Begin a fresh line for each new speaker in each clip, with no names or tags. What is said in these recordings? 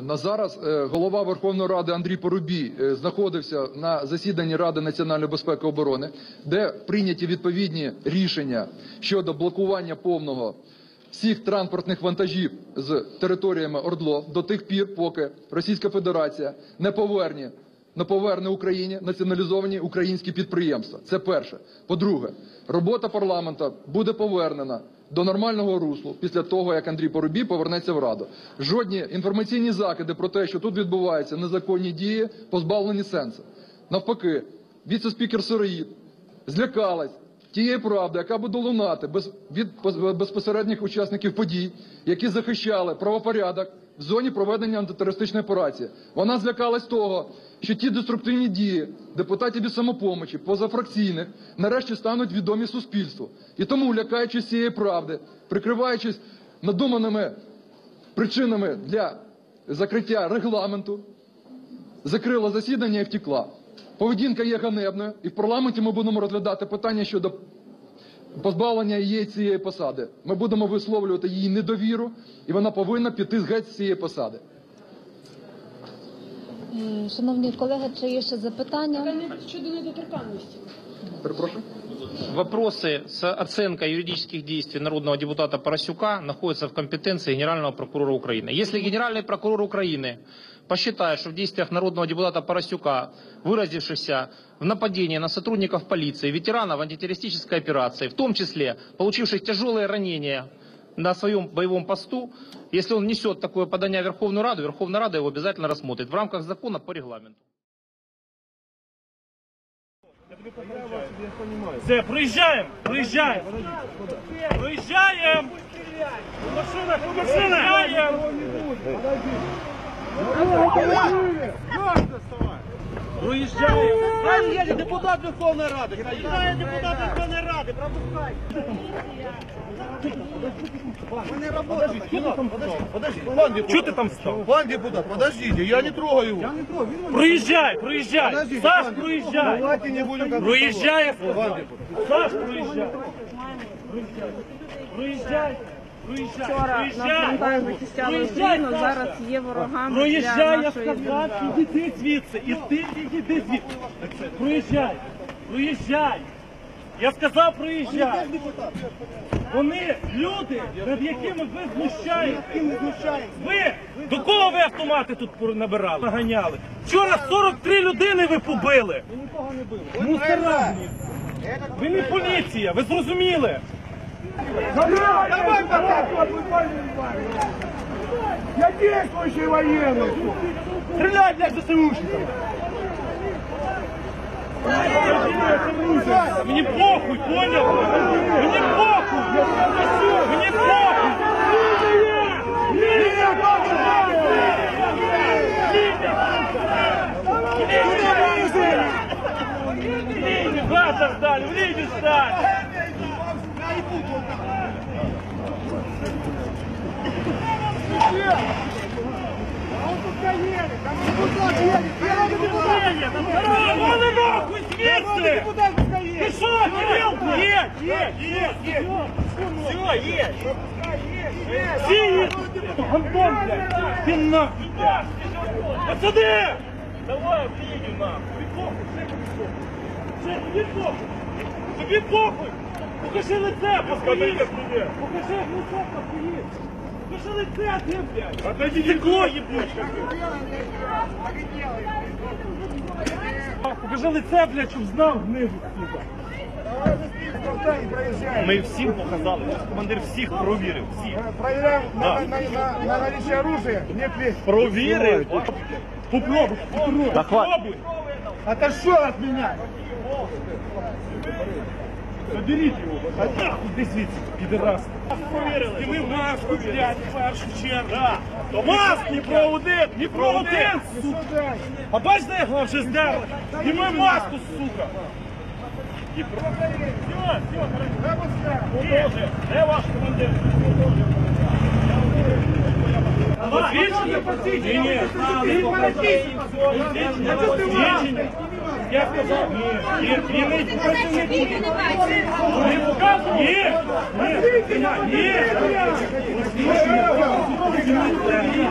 На зараз е, голова Верховної Ради Андрій Порубій е, знаходився на засіданні Ради національної безпеки і оборони, де прийняті відповідні рішення щодо блокування повного всіх транспортних вантажів з територіями ОРДЛО до тих пір, поки Російська Федерація не поверне не поверне Україні націоналізовані українські підприємства. Це перше. По-друге, робота парламенту буде повернена до нормального руслу після того, як Андрій Поробій повернеться в Раду. Жодні інформаційні закиди про те, що тут відбуваються незаконні дії, позбавлені сенсу. Навпаки, віце-спікер Сироїд злякалась тієї правди, яка буде лунати без, від пос- безпосередніх учасників подій, які захищали правопорядок в зоні проведення антитерористичної операції. Вона злякалась того, що ті деструктивні дії депутатів від самопомочі, позафракційних, нарешті стануть відомі суспільству. І тому, лякаючись цієї правди, прикриваючись надуманими причинами для закриття регламенту, закрила засідання і втекла. Поведінка є ганебною, і в парламенті ми будемо розглядати питання щодо позбавлення її цієї посади. Ми будемо висловлювати її недовіру, і вона повинна піти геть з цієї посади.
Е, Шановні колеги, чи є ще запитання?
Щодо недоторканності.
Перепрошую.
Вопросы с оценкой юридических действий народного депутата Поросюка находятся в компетенции Генерального прокурора Украины. Если Генеральный прокурор Украины посчитает, что в действиях народного депутата Поросюка, выразившихся в нападении на сотрудников полиции, ветеранов антитеррористической операции, в том числе получивших тяжелые ранения на своем боевом посту, если он несет такое подание в Верховную Раду, Верховная Рада его обязательно рассмотрит в рамках закона по регламенту.
Все, проїжджаємо, проїжджаємо. Проїжджаємо. Машина, машина. Хай їде депутат Верховної Ради. Хай депутат Верховної Ради. Пропускай. Чого ти там став?
Пан депутат, подождите, я не трогаю его.
Проїжджай, проїжджай. Саш, проїжджай.
Давайте не будем как
Проїжджай. Саш, проїжджай. Проїжджай. Проїжджай.
Вчора на фронтах захищали Україну, зараз є ворогами для
Проїжджай, я
нашої
сказав,
держави.
іди звідси, і ти іди звідси. Проїжджай, проїжджай. Я сказав, проїжджай. Вони люди, над якими ви знущаєтесь. Ви до кого ви автомати тут набирали? Наганяли. Вчора 43 людини ви побили. Ви нікого не Мусора. Ви не поліція, ви зрозуміли?
Я действующий военный.
Стріляй, блядь, ЗСУшникам! Мені похуй, понял? Мені похуй! Мені похуй! Куда ждали? В линию стань! Вон нахуй! Все! Антон, блядь! Нахуй, блядь! Пацани! Давай, приїдемо нахуй! Тобі похуй, все тобі похуй! Тобі похуй! Покажи лице, поскоїв! Покажи лице, поскоїв! Покажи лице, ти, блядь! Отойди, стекло, ебучка! Покажи лице, блядь, щоб знав гнизу, сука. Ми всім показали, командир всіх провірив, всіх.
Проверяем
Да.
на, на, на, на наличие оружия. Нет ли?
Провірив. Попробуй, попробуй. Попробуй.
Отошел от меня.
Заберіть його. Ти звідси, підерас. Зніми маску, блядь, в першу чергу. Да. То маску, Дніпро один, Дніпро один, сука. А бач, де його вже здерли? Зніми маску, сука. Дніпро. Все, все, Боже, де ваш командир? Посвідчення? Ні, ні. Посвідчення. Я сказав, ні, ні, він не працівник. Не показує? Ні, ні,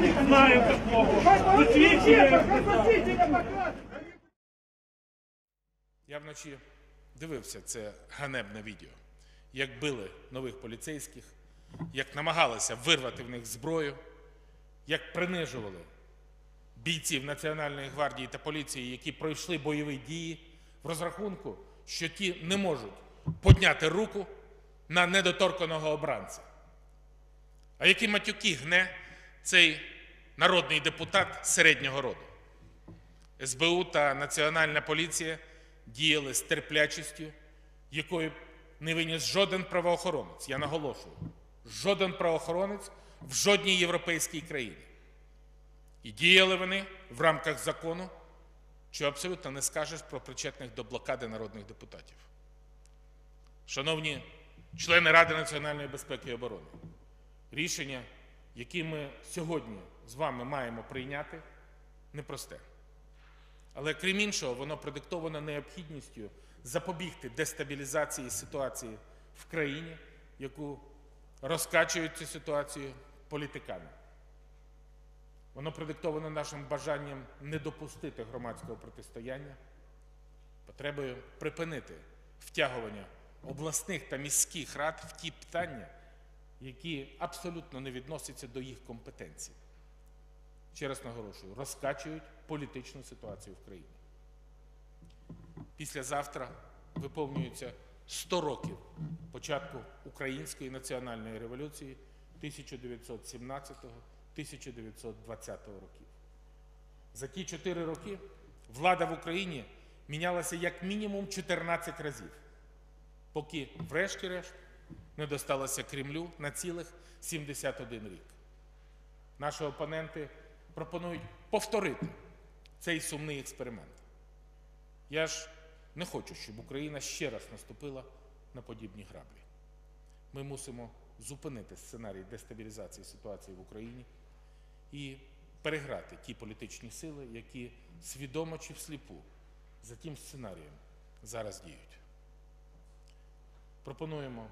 ні. Знаю такого. Посвідчення.
Я вночі дивився це ганебне відео, як били нових поліцейських, як намагалися вирвати в них зброю, як принижували бійців Національної гвардії та поліції, які пройшли бойові дії в розрахунку, що ті не можуть подняти руку на недоторканого обранця. А які матюки гне цей народний депутат середнього роду. СБУ та Національна поліція діяли з терплячістю, якої не виніс жоден правоохоронець. Я наголошую, жоден правоохоронець в жодній європейській країні. І діяли вони в рамках закону, що абсолютно не скажеш про причетних до блокади народних депутатів. Шановні члени Ради національної безпеки і оборони, рішення, які ми сьогодні з вами маємо прийняти, непросте. Але крім іншого, воно продиктовано необхідністю запобігти дестабілізації ситуації в країні, яку розкачують цю ситуацію політикани. Воно продиктовано нашим бажанням не допустити громадського протистояння, потребою припинити втягування обласних та міських рад в ті питання, які абсолютно не відносяться до їх компетенцій. Ще раз наголошую, розкачують політичну ситуацію в країні. Післязавтра виповнюється 100 років початку Української національної революції 1917-1920 років. За ті 4 роки влада в Україні мінялася як мінімум 14 разів, поки, врешті-решт, не досталося Кремлю на цілих 71 рік. Наші опоненти пропонують повторити цей сумний експеримент. Я ж не хочу, щоб Україна ще раз наступила на подібні граблі. Ми мусимо зупинити сценарій дестабілізації ситуації в Україні і переграти ті політичні сили, які свідомо чи всліпу за тим сценарієм зараз діють. Пропонуємо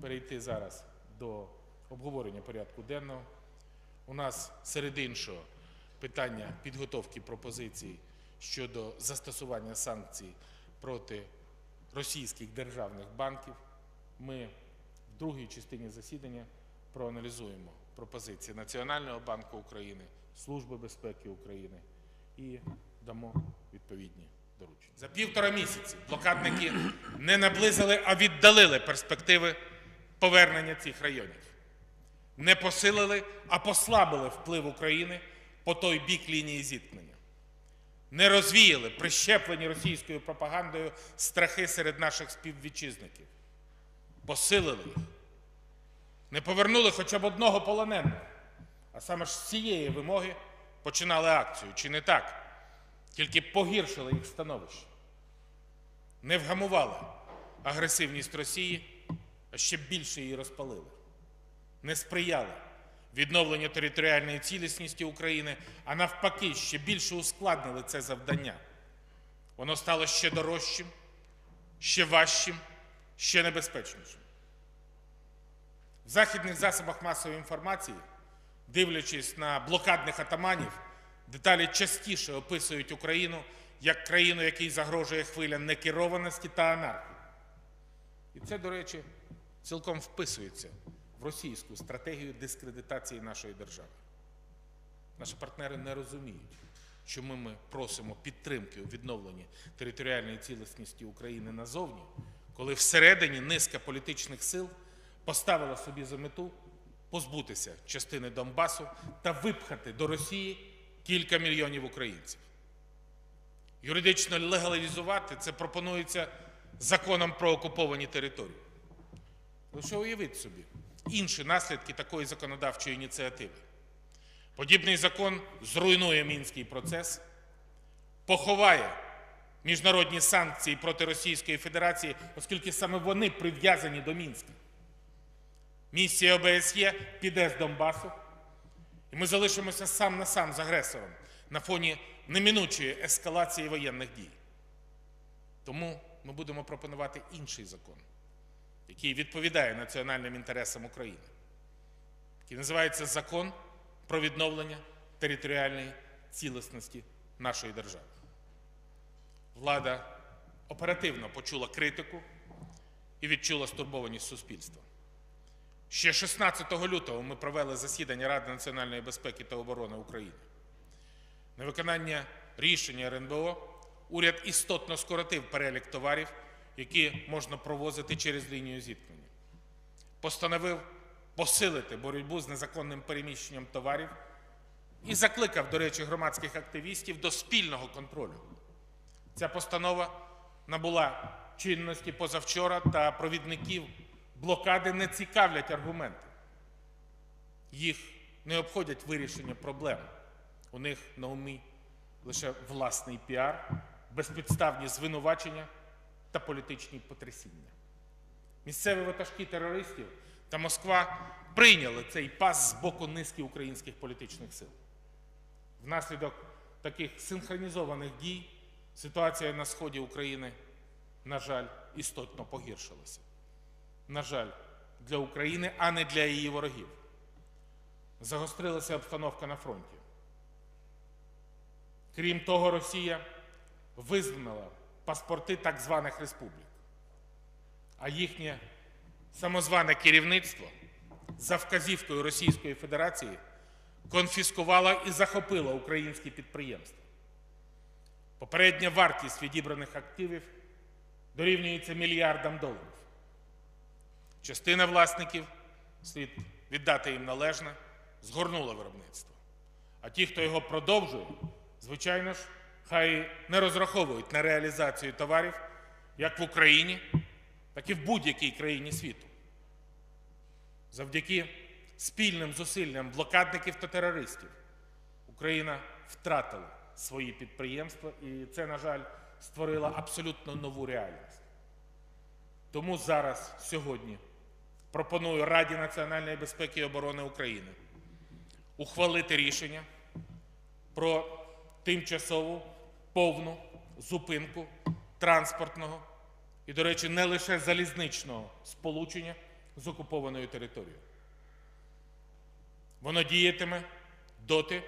перейти зараз до обговорення порядку денного. У нас серед іншого питання підготовки пропозицій щодо застосування санкцій проти російських державних банків. Ми в другій частині засідання проаналізуємо пропозиції Національного банку України, Служби безпеки України і дамо відповідні доручення. За півтора місяці блокадники не наблизили, а віддалили перспективи повернення цих районів. Не посилили, а послабили вплив України по той бік лінії зіткнення, не розвіяли прищеплені російською пропагандою страхи серед наших співвітчизників, посилили їх, не повернули хоча б одного полоненого, а саме ж з цієї вимоги починали акцію, чи не так? Тільки погіршили їх становище, не вгамували агресивність Росії, а ще більше її розпалили не сприяли відновленню територіальної цілісності України, а навпаки, ще більше ускладнили це завдання. Воно стало ще дорожчим, ще важчим, ще небезпечнішим. В західних засобах масової інформації, дивлячись на блокадних атаманів, деталі частіше описують Україну як країну, якій загрожує хвиля некерованості та анархії. І це, до речі, цілком вписується в російську стратегію дискредитації нашої держави. Наші партнери не розуміють, чому ми просимо підтримки у відновленні територіальної цілісності України назовні, коли всередині низка політичних сил поставила собі за мету позбутися частини Донбасу та випхати до Росії кілька мільйонів українців. Юридично легалізувати це пропонується законом про окуповані території. Лише уявіть собі інші наслідки такої законодавчої ініціативи. Подібний закон зруйнує мінський процес, поховає міжнародні санкції проти Російської Федерації, оскільки саме вони прив'язані до Мінська. Місія ОБСЄ піде з Донбасу, і ми залишимося сам на сам з агресором на фоні неминучої ескалації воєнних дій. Тому ми будемо пропонувати інший закон який відповідає національним інтересам України, який називається Закон про відновлення територіальної цілісності нашої держави. Влада оперативно почула критику і відчула стурбованість суспільства. Ще 16 лютого ми провели засідання Ради національної безпеки та оборони України. На виконання рішення РНБО уряд істотно скоротив перелік товарів, які можна провозити через лінію зіткнення. Постановив посилити боротьбу з незаконним переміщенням товарів і закликав, до речі, громадських активістів до спільного контролю. Ця постанова набула чинності позавчора, та провідників блокади не цікавлять аргументи. Їх не обходять вирішення проблем. У них на умі лише власний піар, безпідставні звинувачення та політичні потрясіння. Місцеві ватажки терористів та Москва прийняли цей пас з боку низки українських політичних сил. Внаслідок таких синхронізованих дій ситуація на сході України, на жаль, істотно погіршилася. На жаль, для України, а не для її ворогів. Загострилася обстановка на фронті. Крім того, Росія визнала паспорти так званих республік, а їхнє самозване керівництво за вказівкою Російської Федерації конфіскувало і захопило українські підприємства. Попередня вартість відібраних активів дорівнюється мільярдам доларів. Частина власників, слід віддати їм належне, згорнула виробництво. А ті, хто його продовжує, звичайно ж, хай не розраховують на реалізацію товарів як в Україні, так і в будь-якій країні світу. Завдяки спільним зусиллям блокадників та терористів Україна втратила свої підприємства, і це, на жаль, створило абсолютно нову реальність. Тому зараз, сьогодні, пропоную Раді національної безпеки і оборони України ухвалити рішення про тимчасову повну зупинку транспортного і, до речі, не лише залізничного сполучення з окупованою територією. Воно діятиме доти,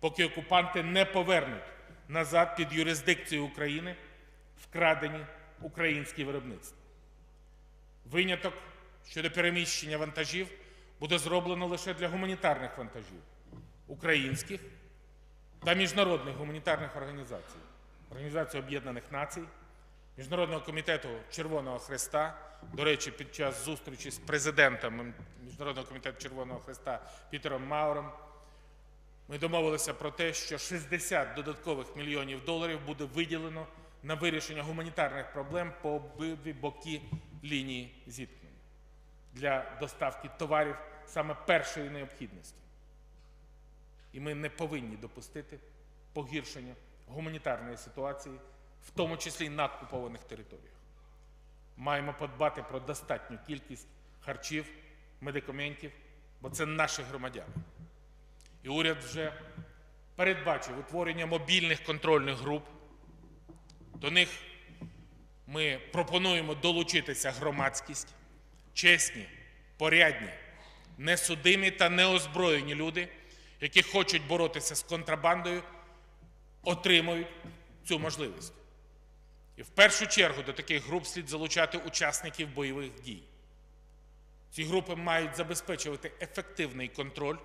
поки окупанти не повернуть назад під юрисдикцію України вкрадені українські виробництва. Виняток щодо переміщення вантажів буде зроблено лише для гуманітарних вантажів українських та міжнародних гуманітарних організацій, Організації Об'єднаних Націй, Міжнародного комітету Червоного Хреста. До речі, під час зустрічі з президентом Міжнародного комітету Червоного Хреста Пітером Мауром ми домовилися про те, що 60 додаткових мільйонів доларів буде виділено на вирішення гуманітарних проблем по обидві боки лінії зіткнення для доставки товарів саме першої необхідності. І ми не повинні допустити погіршення гуманітарної ситуації, в тому числі на окупованих територіях. Маємо подбати про достатню кількість харчів, медикаментів, бо це наші громадяни. І уряд вже передбачив утворення мобільних контрольних груп. До них ми пропонуємо долучитися громадськість, чесні, порядні, несудимі та неозброєні люди, які хочуть боротися з контрабандою, отримують цю можливість. І в першу чергу до таких груп слід залучати учасників бойових дій. Ці групи мають забезпечувати ефективний контроль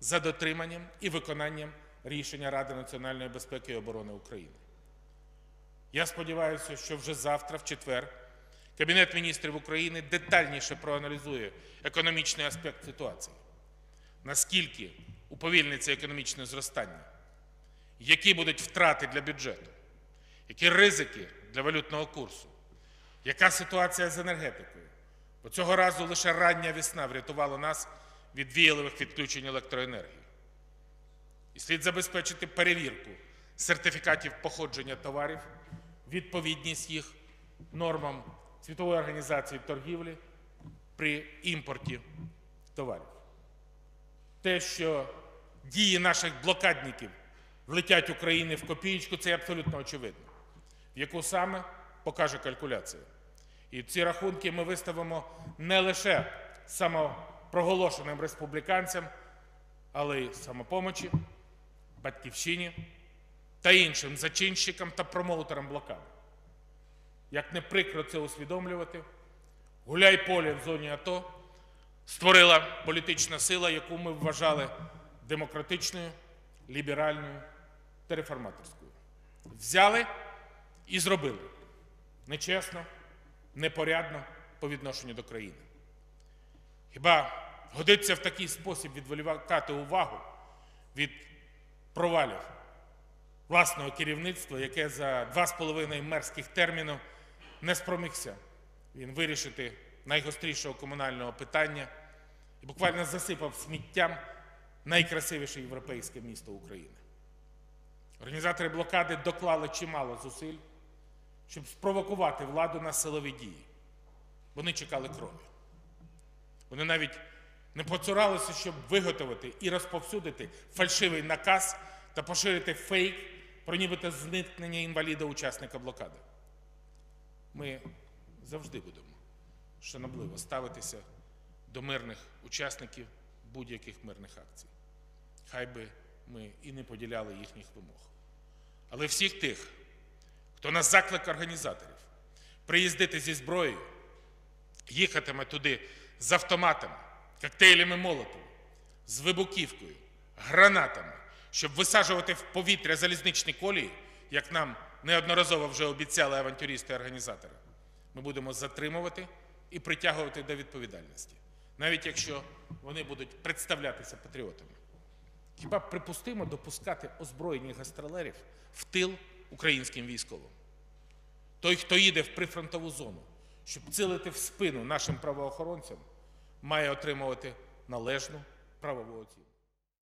за дотриманням і виконанням рішення Ради національної безпеки і оборони України. Я сподіваюся, що вже завтра, в четвер, Кабінет міністрів України детальніше проаналізує економічний аспект ситуації, наскільки уповільниться економічне зростання, які будуть втрати для бюджету, які ризики для валютного курсу, яка ситуація з енергетикою. Бо цього разу лише рання весна врятувала нас від віялових відключень електроенергії. І слід забезпечити перевірку сертифікатів походження товарів, відповідність їх нормам Світової організації торгівлі при імпорті товарів. Те, що дії наших блокадників влетять України в копієчку, це абсолютно очевидно. В яку саме покаже калькуляція. І ці рахунки ми виставимо не лише самопроголошеним республіканцям, але й самопомочі, Батьківщині та іншим зачинщикам та промоутерам блокади. Як не прикро це усвідомлювати, гуляй поле в зоні АТО створила політична сила, яку ми вважали демократичною, ліберальною та реформаторською. Взяли і зробили нечесно, непорядно по відношенню до країни. Хіба годиться в такий спосіб відволікати увагу від провалів власного керівництва, яке за два з половиною мерських терміну не спромігся він вирішити найгострішого комунального питання і буквально засипав сміттям найкрасивіше європейське місто України. Організатори блокади доклали чимало зусиль, щоб спровокувати владу на силові дії. Вони чекали крові. Вони навіть не поцуралися, щоб виготовити і розповсюдити фальшивий наказ та поширити фейк про нібито зникнення інваліда-учасника блокади. Ми завжди будемо шанобливо ставитися до мирних учасників будь-яких мирних акцій. Хай би ми і не поділяли їхніх вимог. Але всіх тих, хто на заклик організаторів приїздити зі зброєю, їхатиме туди з автоматами, коктейлями Молотова, з вибухівкою, гранатами, щоб висаджувати в повітря залізничні колії, як нам неодноразово вже обіцяли авантюристи і організатори, ми будемо затримувати і притягувати до відповідальності, навіть якщо вони будуть представлятися патріотами. Хіба припустимо допускати озброєних гастролерів в тил українським військовим? Той, хто їде в прифронтову зону, щоб цілити в спину нашим правоохоронцям, має отримувати належну правову оцінку.